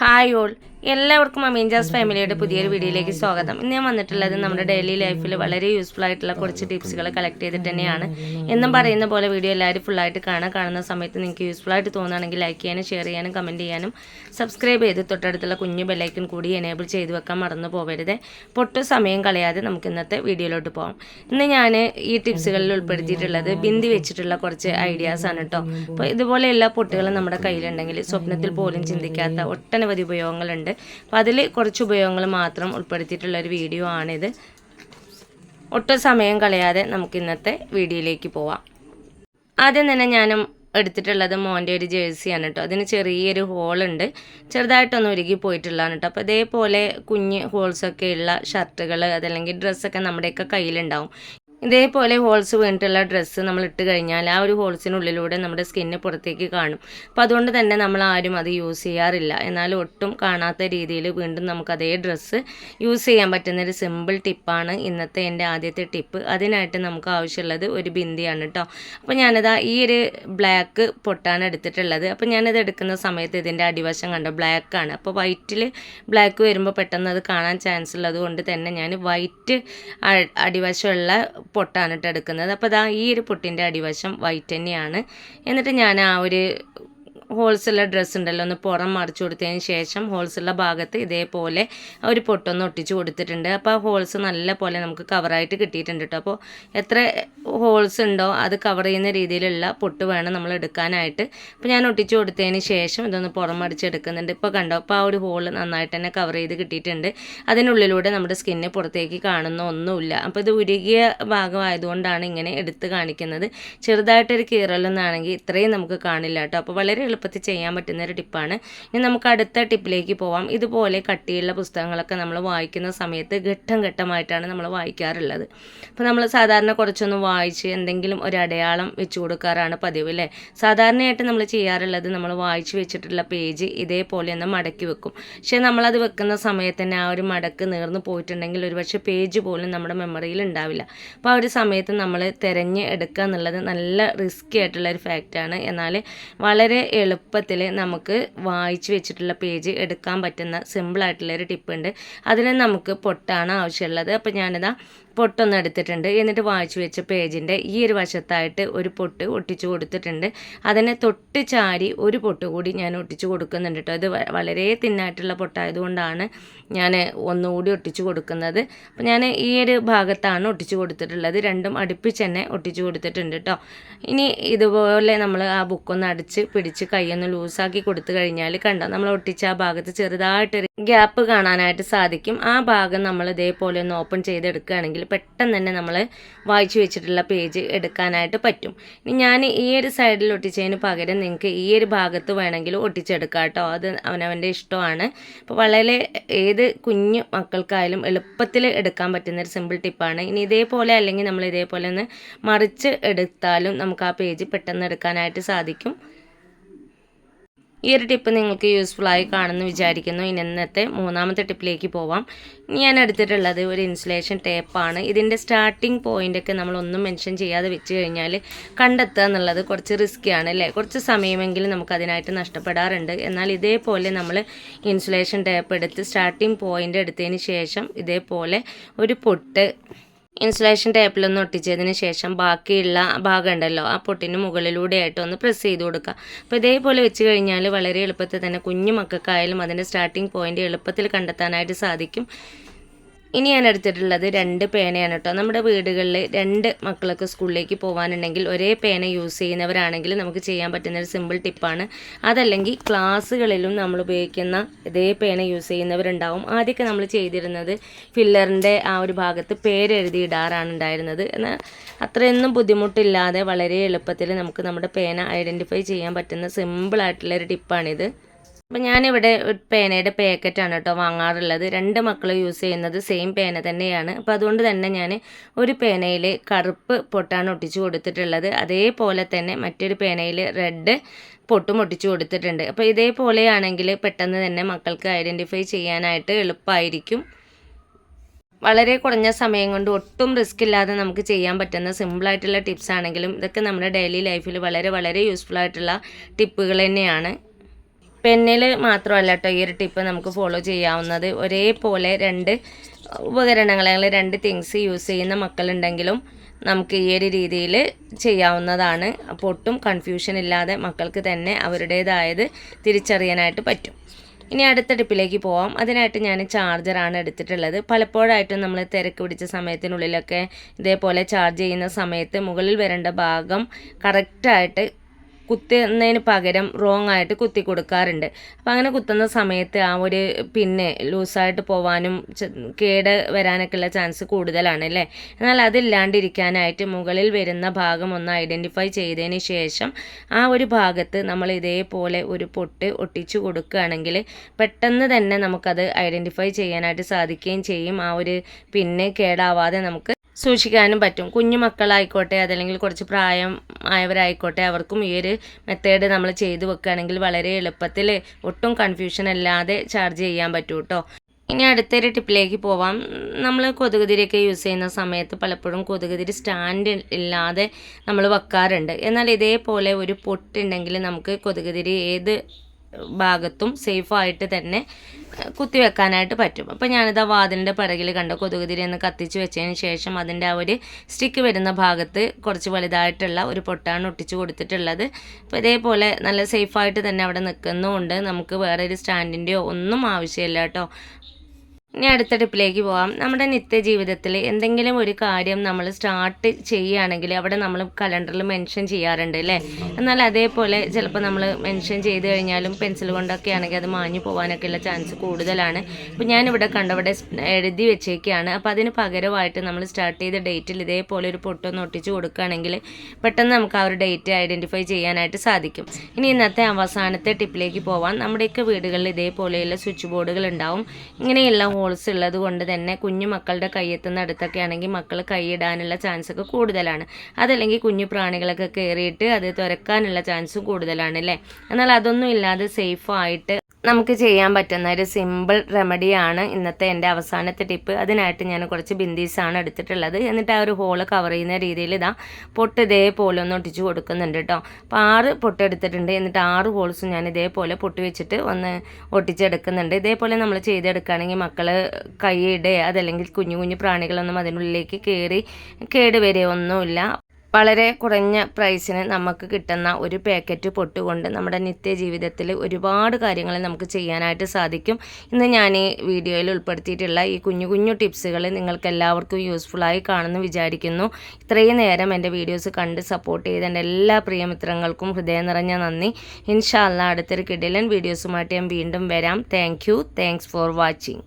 Hi all എല്ലാവർക്കും അമീൻജാസ് ഫാമിലിയുടെ പുതിയൊരു വീഡിയോയിലേക്ക് സ്വാഗതം. ഇന്ന് ഞാൻ വന്നിട്ടുള്ളത് നമ്മുടെ ഡെയിലി ലൈഫിൽ വളരെ യൂസ്ഫുൾ ആയിട്ടുള്ള കുറച്ച് ടിപ്സുകൾ കളക്ട് ചെയ്തിട്ട് തന്നെയാണ്. എന്നും പറയുന്ന പോലെ വീഡിയോ എല്ലാവരും ഫുള്ളായിട്ട് കാണാൻ കാണുന്ന സമയത്ത് നിങ്ങൾക്ക് യൂസ്ഫുൾ ആയിട്ട് തോന്നുകയാണെങ്കിൽ ലൈക്ക് ചെയ്യാനും ഷെയർ ചെയ്യാനും കമന്റ് ചെയ്യാനും സബ്സ്ക്രൈബ് ചെയ്ത് തൊട്ടടുത്തുള്ള കുഞ്ഞു ബെല്ലൈക്കൻ കൂടി എനേബിൾ ചെയ്ത് വെക്കാൻ മറന്നു പോകരുത് പൊട്ടു സമയം കളയാതെ നമുക്ക് ഇന്നത്തെ വീഡിയോയിലോട്ട് പോകാം ഇന്ന് ഞാൻ ഈ ടിപ്സുകളിൽ ഉൾപ്പെടുത്തിയിട്ടുള്ളത് ബിന്ദി വെച്ചിട്ടുള്ള കുറച്ച് ഐഡിയാസാണ് കേട്ടോ അപ്പോൾ ഇതുപോലെ എല്ലാ പൊട്ടുകൾ നമ്മുടെ കയ്യിലുണ്ടെങ്കിൽ സ്വപ്നത്തിൽ പോലും ചിന്തിക്കാത്ത ഒട്ടനവധി ഉപയോഗങ്ങളുണ്ട്. അപ്പോൾ അതിൽ കുറച്ച് ഉപയോഗങ്ങൾ മാത്രം ഉൾപ്പെടുത്തിയിട്ടുള്ള ഒരു വീഡിയോ ആണിത്. ഒട്ടും സമയം കളയാതെ നമുക്ക് ഇന്നത്തെ വീഡിയോയിലേക്ക് പോവാം. ആദ്യം തന്നെ ഞാൻ എടുത്തിട്ടുള്ളത് മോന്റെ ഒരു ജേഴ്സിയാണ് കേട്ടോ അതിന് ചെറിയൊരു ഹോളുണ്ട് ചെറുതായിട്ടൊന്ന് ഒരുക്കി പോയിട്ടുള്ളതാണ് കേട്ടോ അപ്പോൾ ഇതേപോലെ കുഞ്ഞ് ഹോൾസൊക്കെ ഉള്ള ഷർട്ടുകൾ അതല്ലെങ്കിൽ ഡ്രസ്സൊക്കെ നമ്മുടെയൊക്കെ കയ്യിലുണ്ടാവും. ഇതേപോലെ ഹോൾസ് വീണിട്ടുള്ള ഡ്രസ്സ് നമ്മൾ ഇട്ട് കഴിഞ്ഞാൽ ആ ഒരു ഹോൾസിനുള്ളിലൂടെ നമ്മുടെ സ്കിന്ന് പുറത്തേക്ക് കാണും. അപ്പോൾ അതുകൊണ്ട് തന്നെ നമ്മൾ ആരും അത് യൂസ് ചെയ്യാറില്ല. എന്നാൽ ഒട്ടും കാണാത്ത രീതിയിൽ വീണ്ടും നമുക്ക് അതേ ഡ്രസ്സ് യൂസ് ചെയ്യാൻ പറ്റുന്ന ഒരു സിമ്പിൾ ടിപ്പാണ് ഇന്നത്തെ എന്റെ ആദ്യത്തെ ടിപ്പ് അതിനായിട്ട് നമുക്ക് ആവശ്യമുള്ളത് ഒരു ബിന്ദിയാണ് കേട്ടോ അപ്പോൾ ഞാനിതാ ഈ ഒരു ബ്ലാക്ക് പൊട്ടാണ് എടുത്തിട്ടുള്ളത്. അപ്പോൾ ഞാനിത് എടുക്കുന്ന സമയത്ത് ഇതിന്റെ അടിവശം കണ്ടോ? ബ്ലാക്കാണ് അപ്പോൾ വൈറ്റിൽ ബ്ലാക്ക് വരുമ്പോൾ പെട്ടെന്ന് അത് കാണാൻ ചാൻസ് ഉള്ളത് കൊണ്ട് തന്നെ ഞാൻ വൈറ്റ് അടിവശമുള്ള പൊട്ടാണ് ഇട്ട് എടുക്കുന്നത്. അപ്പോൾ ഇതാ ഈ ഒരു പൊട്ടിന്റെ അടിവശം വൈറ്റ് തന്നെയാണ്. എന്നിട്ട് ഞാൻ ആ ഒരു ഹോൾസുള്ള ഡ്രസ്സ് ഉണ്ടല്ലോ ഒന്ന് പുറം മറിച്ച് കൊടുത്തതിന് ശേഷം ഹോൾസുള്ള ഭാഗത്ത് ഇതേപോലെ ഒരു പൊട്ടൊന്ന് ഒട്ടിച്ച് കൊടുത്തിട്ടുണ്ട്. അപ്പോൾ ആ ഹോൾസ് നല്ല പോലെ നമുക്ക് കവറായിട്ട് കിട്ടിയിട്ടുണ്ട് കേട്ടോ അപ്പോൾ എത്ര ഹോൾസ് ഉണ്ടോ അത് കവർ ചെയ്യുന്ന രീതിയിലുള്ള പൊട്ട് വേണം നമ്മൾ എടുക്കാനായിട്ട്. അപ്പോൾ ഞാൻ ഒട്ടിച്ച് കൊടുത്തതിന് ശേഷം ഇതൊന്ന് പുറം മറിച്ചെടുക്കുന്നുണ്ട് ഇപ്പോൾ കണ്ടോ അപ്പോൾ ആ ഒരു ഹോൾ നന്നായിട്ട് തന്നെ കവർ ചെയ്ത് കിട്ടിയിട്ടുണ്ട്. അതിനുള്ളിലൂടെ നമ്മുടെ സ്കിന്ന് പുറത്തേക്ക് കാണുന്ന ഒന്നുമില്ല. അപ്പോൾ ഇത് ഉരുകിയ ഭാഗമായതുകൊണ്ടാണ് ഇങ്ങനെ എടുത്ത് കാണിക്കുന്നത്. ചെറുതായിട്ടൊരു കീറലൊന്നാണെങ്കിൽ ഇത്രയും നമുക്ക് കാണില്ല കേട്ടോ അപ്പോൾ വളരെ എളുപ്പത്തിൽ ചെയ്യാൻ പറ്റുന്ന ഒരു ടിപ്പാണ്. ഇനി നമുക്ക് അടുത്ത ടിപ്പിലേക്ക് പോവാം. ഇതുപോലെ കട്ടിയുള്ള പുസ്തകങ്ങളൊക്കെ നമ്മൾ വായിക്കുന്ന സമയത്ത് ഘട്ടം ഘട്ടമായിട്ടാണ് നമ്മൾ വായിക്കാറുള്ളത്. അപ്പോൾ നമ്മൾ സാധാരണ കുറച്ചൊന്ന് വായിച്ച് എന്തെങ്കിലും ഒരു അടയാളം വെച്ച് കൊടുക്കാറാണ് പതിവ് അല്ലേ സാധാരണയായിട്ട് നമ്മൾ ചെയ്യാറുള്ളത് നമ്മൾ വായിച്ച് വെച്ചിട്ടുള്ള പേജ് ഇതേപോലെ ഒന്ന് മടക്കി വെക്കും. പക്ഷേ നമ്മളത് വെക്കുന്ന സമയത്ത് തന്നെ ആ ഒരു മടക്ക് നേർന്ന് പോയിട്ടുണ്ടെങ്കിൽ ഒരുപക്ഷെ പേജ് പോലും നമ്മുടെ മെമ്മറിയിൽ ഉണ്ടാവില്ല. അപ്പോൾ ആ ഒരു സമയത്ത് നമ്മൾ തിരഞ്ഞ് എടുക്കുക എന്നുള്ളത് നല്ല റിസ്ക് ആയിട്ടുള്ള ഒരു ഫാക്റ്റാണ്. എന്നാൽ വളരെ എളുപ്പത്തിൽ നമുക്ക് വായിച്ച് വെച്ചിട്ടുള്ള പേജ് എടുക്കാൻ പറ്റുന്ന സിമ്പിളായിട്ടുള്ളൊരു ടിപ്പുണ്ട് അതിന് നമുക്ക് പൊട്ടാണ് ആവശ്യമുള്ളത്. അപ്പോൾ ഞാനിതാ പൊട്ടൊന്ന് എടുത്തിട്ടുണ്ട്. എന്നിട്ട് വായിച്ചു വെച്ച പേജിന്റെ ഈ ഒരു വശത്തായിട്ട് ഒരു പൊട്ട് ഒട്ടിച്ചു കൊടുത്തിട്ടുണ്ട്. അതിനെ തൊട്ട് ചാരി ഒരു പൊട്ട് കൂടി ഞാൻ ഒട്ടിച്ചു കൊടുക്കുന്നുണ്ട് കേട്ടോ ഇത് വളരെ തിന്നായിട്ടുള്ള പൊട്ടായതുകൊണ്ടാണ് ഞാൻ ഒന്നുകൂടി ഒട്ടിച്ചു കൊടുക്കുന്നത്. അപ്പോൾ ഞാൻ ഈ ഒരു ഭാഗത്താണ് ഒട്ടിച്ചു കൊടുത്തിട്ടുള്ളത്. രണ്ടും അടുപ്പിച്ച് തന്നെ ഒട്ടിച്ചു കൊടുത്തിട്ടുണ്ട് കേട്ടോ ഇനി ഇതുപോലെ നമ്മൾ ആ ബുക്കൊന്ന് അടിച്ച് പിടിച്ച് കൈയൊന്ന് ലൂസാക്കി കൊടുത്തു കഴിഞ്ഞാൽ കണ്ടോ നമ്മൾ ഒട്ടിച്ച ആ ഭാഗത്ത് ചെറുതായിട്ടൊരു ഗ്യാപ്പ് കാണാനായിട്ട് സാധിക്കും. ആ ഭാഗം നമ്മൾ ഇതേപോലെ ഒന്ന് ഓപ്പൺ ചെയ്തെടുക്കുകയാണെങ്കിൽ പെട്ടെന്ന് തന്നെ നമ്മൾ വായിച്ചു വെച്ചിട്ടുള്ള പേജ് എടുക്കാനായിട്ട് പറ്റും. ഇനി ഞാൻ ഈ ഒരു സൈഡിൽ ഒട്ടിച്ചതിന് പകരം നിങ്ങൾക്ക് ഈ ഒരു ഭാഗത്ത് വേണമെങ്കിൽ ഒട്ടിച്ചെടുക്കാം കേട്ടോ. അത് അവനവന്റെ ഇഷ്ടമാണ്. അപ്പോൾ വളരെ ഏത് കുഞ്ഞു മക്കൾക്കായാലും എളുപ്പത്തിൽ എടുക്കാൻ പറ്റുന്ന ഒരു സിമ്പിൾ ടിപ്പാണ് ഇനി ഇതേപോലെ അല്ലെങ്കിൽ നമ്മൾ ഇതേപോലെ ഒന്ന് മറിച്ച് എടുത്താലും നമുക്ക് ആ പേജ് പെട്ടെന്ന് എടുക്കാനായിട്ട് സാധിക്കും. ഈ ഒരു ടിപ്പ് നിങ്ങൾക്ക് യൂസ്ഫുൾ ആയി കാണുമെന്ന് വിചാരിക്കുന്നു. ഇനി ഇന്നത്തെ മൂന്നാമത്തെ ടിപ്പിലേക്ക് പോവാം. ഞാൻ എടുത്തിട്ടുള്ളത് ഒരു ഇൻസുലേഷൻ ടേപ്പാണ് ഇതിന്റെ സ്റ്റാർട്ടിങ് പോയിന്റൊക്കെ നമ്മളൊന്നും മെൻഷൻ ചെയ്യാതെ വെച്ച് കഴിഞ്ഞാൽ കണ്ടെത്തുക എന്നുള്ളത് കുറച്ച് റിസ്ക്കിയാണ് അല്ലേ? കുറച്ച് സമയമെങ്കിലും നമുക്ക് അതിനായിട്ട് നഷ്ടപ്പെടാറുണ്ട്. എന്നാൽ ഇതേപോലെ നമ്മൾ ഇൻസുലേഷൻ ടേപ്പ് എടുത്ത് സ്റ്റാർട്ടിംഗ് പോയിന്റ് എടുത്തതിന് ശേഷം ഇതേപോലെ ഒരു പൊട്ട് ഇൻസുലേഷൻ ടേപ്പിലൊന്ന് ഒട്ടിച്ചതിന് ശേഷം ബാക്കിയുള്ള ഭാഗം ഉണ്ടല്ലോ ആ പൊട്ടിന് മുകളിലൂടെയായിട്ട് ഒന്ന് പ്രസ് ചെയ്ത് കൊടുക്കുക. അപ്പോൾ ഇതേപോലെ വെച്ച് കഴിഞ്ഞാൽ വളരെ എളുപ്പത്തിൽ തന്നെ കുഞ്ഞു മക്കൾക്കായാലും അതിന്റെ സ്റ്റാർട്ടിങ് പോയിന്റ് എളുപ്പത്തിൽ കണ്ടെത്താനായിട്ട് സാധിക്കും. ഇനി ഞാൻ എടുത്തിട്ടുള്ളത് രണ്ട് പേനയാണ് കേട്ടോ. നമ്മുടെ വീടുകളിൽ രണ്ട് മക്കളൊക്കെ സ്കൂളിലേക്ക് പോകാനുണ്ടെങ്കിൽ ഒരേ പേന യൂസ് ചെയ്യുന്നവരാണെങ്കിൽ നമുക്ക് ചെയ്യാൻ പറ്റുന്ന ഒരു സിമ്പിൾ ടിപ്പാണ് അതല്ലെങ്കിൽ ക്ലാസ്സുകളിലും നമ്മൾ ഉപയോഗിക്കുന്ന ഇതേ പേന യൂസ് ചെയ്യുന്നവരുണ്ടാവും. ആദ്യമൊക്കെ നമ്മൾ ചെയ്തിരുന്നത് ഫില്ലറിന്റെ ആ ഒരു ഭാഗത്ത് പേരെഴുതി ഇടാറാണ് ഉണ്ടായിരുന്നത്. എന്നാൽ അത്രയൊന്നും ബുദ്ധിമുട്ടില്ലാതെ വളരെ എളുപ്പത്തിൽ നമുക്ക് നമ്മുടെ പേന ഐഡന്റിഫൈ ചെയ്യാൻ പറ്റുന്ന സിമ്പിളായിട്ടുള്ള ഒരു ടിപ്പാണിത് അപ്പം ഞാനിവിടെ പേനയുടെ പാക്കറ്റാണ് കേട്ടോ വാങ്ങാറുള്ളത്. രണ്ട് മക്കൾ യൂസ് ചെയ്യുന്നത് സെയിം പേന തന്നെയാണ്. അപ്പം അതുകൊണ്ട് തന്നെ ഞാൻ ഒരു പേനയിൽ കറുപ്പ് പൊട്ടാണ് ഒട്ടിച്ചു കൊടുത്തിട്ടുള്ളത്. അതേപോലെ തന്നെ മറ്റൊരു പേനയിൽ റെഡ് പൊട്ടും ഒട്ടിച്ചു കൊടുത്തിട്ടുണ്ട്. അപ്പോൾ ഇതേപോലെയാണെങ്കിൽ പെട്ടെന്ന് തന്നെ മക്കൾക്ക് ഐഡന്റിഫൈ ചെയ്യാനായിട്ട് എളുപ്പമായിരിക്കും. വളരെ കുറഞ്ഞ സമയം കൊണ്ട് ഒട്ടും റിസ്ക് ഇല്ലാതെ നമുക്ക് ചെയ്യാൻ പറ്റുന്ന സിമ്പിളായിട്ടുള്ള ടിപ്സ് ആണെങ്കിലും ഇതൊക്കെ നമ്മുടെ ഡെയിലി ലൈഫിൽ വളരെ വളരെ യൂസ്ഫുൾ ആയിട്ടുള്ള ടിപ്പുകൾ തന്നെയാണ്. പെന്നിൽ മാത്രമല്ല കേട്ടോ ഈ ഒരു ടിപ്പ് നമുക്ക് ഫോളോ ചെയ്യാവുന്നത്. ഒരേപോലെ രണ്ട് ഉപകരണങ്ങൾ അല്ലെങ്കിൽ രണ്ട് തിങ്സ് യൂസ് ചെയ്യുന്ന മക്കളുണ്ടെങ്കിലും നമുക്ക് ഈ ഒരു രീതിയിൽ ചെയ്യാവുന്നതാണ്. അപ്പോൾ ഒട്ടും കൺഫ്യൂഷൻ ഇല്ലാതെ മക്കൾക്ക് തന്നെ അവരുടേതായത് തിരിച്ചറിയാനായിട്ട് പറ്റും. ഇനി അടുത്ത ടിപ്പിലേക്ക് പോവാം. അതിനായിട്ട് ഞാൻ ചാർജറാണ് എടുത്തിട്ടുള്ളത്. പലപ്പോഴായിട്ടും നമ്മൾ തിരക്ക് പിടിച്ച സമയത്തിനുള്ളിലൊക്കെ ഇതേപോലെ ചാർജ് ചെയ്യുന്ന സമയത്ത് മുകളിൽ വരേണ്ട ഭാഗം കറക്റ്റായിട്ട് കുത്തുന്നതിന് പകരം റോങ് ആയിട്ട് കുത്തി കൊടുക്കാറുണ്ട്. അപ്പം അങ്ങനെ കുത്തുന്ന സമയത്ത് ആ ഒരു പിന്നെ ലൂസായിട്ട് പോവാനും കേട് വരാനൊക്കെ ഉള്ള ചാൻസ് കൂടുതലാണ് അല്ലേ? എന്നാൽ അതില്ലാണ്ടിരിക്കാനായിട്ട് മുകളിൽ വരുന്ന ഭാഗം ഒന്ന് ഐഡന്റിഫൈ ചെയ്തതിന് ശേഷം ആ ഒരു ഭാഗത്ത് നമ്മൾ ഇതേപോലെ ഒരു പൊട്ട് ഒട്ടിച്ചു കൊടുക്കുകയാണെങ്കിൽ പെട്ടെന്ന് തന്നെ നമുക്കത് ഐഡന്റിഫൈ ചെയ്യാനായിട്ട് സാധിക്കുകയും ചെയ്യും. ആ ഒരു പിന്നെ കേടാവാതെ നമുക്ക് സൂക്ഷിക്കാനും പറ്റും. കുഞ്ഞു മക്കളായിക്കോട്ടെ അതല്ലെങ്കിൽ കുറച്ച് പ്രായം ആയവരായിക്കോട്ടെ അവർക്കും ഈ ഒരു മെത്തേഡ് നമ്മൾ ചെയ്തു വെക്കുകയാണെങ്കിൽ വളരെ എളുപ്പത്തിൽ ഒട്ടും കൺഫ്യൂഷൻ അല്ലാതെ ചാർജ് ചെയ്യാൻ പറ്റും കേട്ടോ ഇനി അടുത്തൊരു ടിപ്പിലേക്ക് പോവാം. നമ്മൾ കൊതുകുതിരിയൊക്കെ യൂസ് ചെയ്യുന്ന സമയത്ത് പലപ്പോഴും കൊതുകുതിരി സ്റ്റാൻഡ് ഇല്ലാതെ നമ്മൾ വെക്കാറുണ്ട്. എന്നാൽ ഇതേപോലെ ഒരു പൊട്ടുണ്ടെങ്കിൽ നമുക്ക് കൊതുകുതിരി ഏത് ഭാഗത്തും സേഫായിട്ട് തന്നെ കുത്തി വെക്കാനായിട്ട് പറ്റും. അപ്പോൾ ഞാനിത് ആ വാതിലിന്റെ പിറകിൽ കണ്ട കൊതുകുതിരി എന്ന് കത്തിച്ച് വെച്ചതിന് ശേഷം അതിന്റെ ആ ഒരു സ്റ്റിക്ക് വരുന്ന ഭാഗത്ത് കുറച്ച് വലുതായിട്ടുള്ള ഒരു പൊട്ടാണ് ഒട്ടിച്ച് കൊടുത്തിട്ടുള്ളത്. അപ്പോൾ ഇതേപോലെ നല്ല സേഫായിട്ട് തന്നെ അവിടെ നിൽക്കുന്നുമുണ്ട് നമുക്ക് വേറെ ഒരു സ്റ്റാൻഡിന്റെയോ ഒന്നും ആവശ്യമില്ല കേട്ടോ. ഇനി അടുത്ത ടിപ്പിലേക്ക് പോവാം. നമ്മുടെ നിത്യജീവിതത്തിൽ എന്തെങ്കിലും ഒരു കാര്യം നമ്മൾ സ്റ്റാർട്ട് ചെയ്യുകയാണെങ്കിൽ അവിടെ നമ്മൾ കലണ്ടറിൽ മെൻഷൻ ചെയ്യാറുണ്ട് അല്ലേ? എന്നാൽ അതേപോലെ ചിലപ്പോൾ നമ്മൾ മെൻഷൻ ചെയ്ത് കഴിഞ്ഞാലും പെൻസിൽ കൊണ്ടൊക്കെ ആണെങ്കിൽ അത് മാഞ്ഞു പോകാനൊക്കെയുള്ള ചാൻസ് കൂടുതലാണ്. അപ്പോൾ ഞാനിവിടെ കണ്ടവിടെ എഴുതി വെച്ചേക്കാണ്. അപ്പോൾ അതിന് പകരമായിട്ട് നമ്മൾ സ്റ്റാർട്ട് ചെയ്ത ഡേറ്റിൽ ഇതേപോലെ ഒരു പൊട്ടൊന്ന് ഒട്ടിച്ച് കൊടുക്കുകയാണെങ്കിൽ പെട്ടെന്ന് നമുക്ക് ആ ഒരു ഡേറ്റ് ഐഡന്റിഫൈ ചെയ്യാനായിട്ട് സാധിക്കും. ഇനി ഇന്നത്തെ അവസാനത്തെ ടിപ്പിലേക്ക് പോവാം. നമ്മുടെയൊക്കെ വീടുകളിൽ ഇതേപോലെയുള്ള സ്വിച്ച് ബോർഡുകൾ ഉണ്ടാവും. ഇങ്ങനെയുള്ള ഹോൾസ് ഉള്ളത് കൊണ്ട് തന്നെ കുഞ്ഞു മക്കളുടെ കയ്യെത്തുന്ന അടുത്തൊക്കെ ആണെങ്കിൽ മക്കൾ കൈയിടാനുള്ള ചാൻസ് ഒക്കെ കൂടുതലാണ്. അതല്ലെങ്കിൽ കുഞ്ഞു പ്രാണികളൊക്കെ കയറിയിട്ട് അത് തുരക്കാനുള്ള ചാൻസും കൂടുതലാണ് അല്ലേ? എന്നാൽ അതൊന്നും ഇല്ലാതെ സേഫായിട്ട് നമുക്ക് ചെയ്യാൻ പറ്റുന്ന ഒരു സിമ്പിൾ റെമഡിയാണ് ഇന്നത്തെ എന്റെ അവസാനത്തെ ടിപ്പ് അതിനായിട്ട് ഞാൻ കുറച്ച് ബിന്ദീസാണ് എടുത്തിട്ടുള്ളത്. എന്നിട്ട് ആ ഒരു ഹോൾ കവർ ചെയ്യുന്ന രീതിയിൽ ഇതാ പൊട്ട് ഇതേപോലെ ഒന്ന് ഒട്ടിച്ച് കൊടുക്കുന്നുണ്ട് കേട്ടോ അപ്പോൾ ആറ് പൊട്ട് എടുത്തിട്ടുണ്ട്. എന്നിട്ട് ആറ് ഹോൾസും ഞാൻ ഇതേപോലെ പൊട്ടി വെച്ചിട്ട് ഒന്ന് ഒട്ടിച്ചെടുക്കുന്നുണ്ട്. ഇതേപോലെ നമ്മൾ ചെയ്തെടുക്കുകയാണെങ്കിൽ മക്കൾ കൈയിടുക അതല്ലെങ്കിൽ കുഞ്ഞു കുഞ്ഞു പ്രാണികളൊന്നും അതിനുള്ളിലേക്ക് കയറി കേടുവരെയൊന്നുമില്ല വളരെ കുറഞ്ഞ പ്രൈസിന് നമുക്ക് കിട്ടുന്ന ഒരു പാക്കറ്റ് പൊട്ടുകൊണ്ട് നമ്മുടെ നിത്യജീവിതത്തിൽ ഒരുപാട് കാര്യങ്ങൾ നമുക്ക് ചെയ്യാനായിട്ട് സാധിക്കും. ഇന്ന് ഞാൻ ഈ വീഡിയോയിൽ ഉൾപ്പെടുത്തിയിട്ടുള്ള ഈ കുഞ്ഞു കുഞ്ഞു ടിപ്സുകൾ നിങ്ങൾക്ക് എല്ലാവർക്കും യൂസ്ഫുള്ളായി കാണുമെന്ന് വിചാരിക്കുന്നു. ഇത്രയും നേരം എന്റെ വീഡിയോസ് കണ്ട് സപ്പോർട്ട് ചെയ്ത എന്റെ എല്ലാ പ്രിയമിത്രങ്ങൾക്കും ഹൃദയം നിറഞ്ഞ നന്ദി. ഇൻഷാല്ല അടുത്തൊരു കിടിലൻ വീഡിയോസുമായിട്ട് ഞാൻ വീണ്ടും വരാം. Thank you thanks for watching